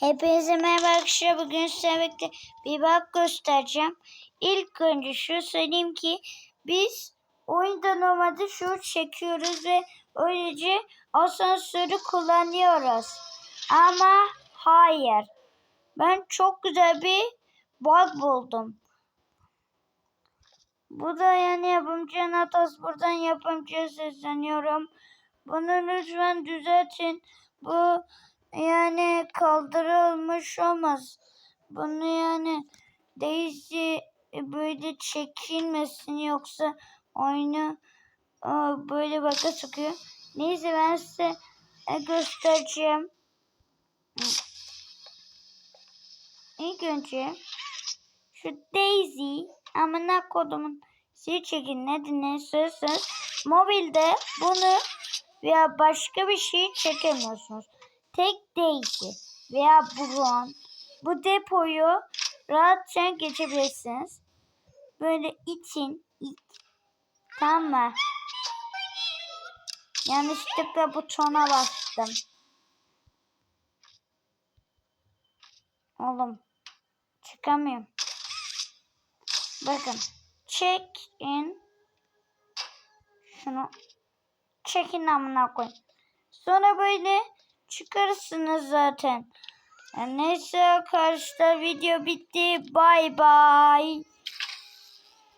Hepinize merhaba arkadaşlar. Bugün size birlikte bir bak göstereceğim. İlk önce şu söyleyeyim ki biz oyunda normalde şu çekiyoruz ve öylece asansörü kullanıyoruz. Ama hayır. Ben çok güzel bir bug buldum. Bu da yani yapımcı Natas buradan yapımcıya sesleniyorum. Bunu lütfen düzeltin. Bu yani kaldırılmış olmaz. Bunu yani Daisy böyle çekilmesin yoksa oyunu e, böyle baka sokuyor. Neyse ben size e, göstereceğim. İlk önce şu Daisy amına kodumun sil çekin ne dinliyorsanız mobilde bunu veya başka bir şey çekemiyorsunuz. Tek Daisy veya Brown bu depoyu rahatça geçebilirsiniz. Böyle için it. Tamam mı? Yanlışlıkla butona bastım. Oğlum çıkamıyorum. Bakın. Check in. Şunu çekin amına koyayım. Sonra böyle çıkarsınız zaten. Neyse arkadaşlar video bitti. Bay bay.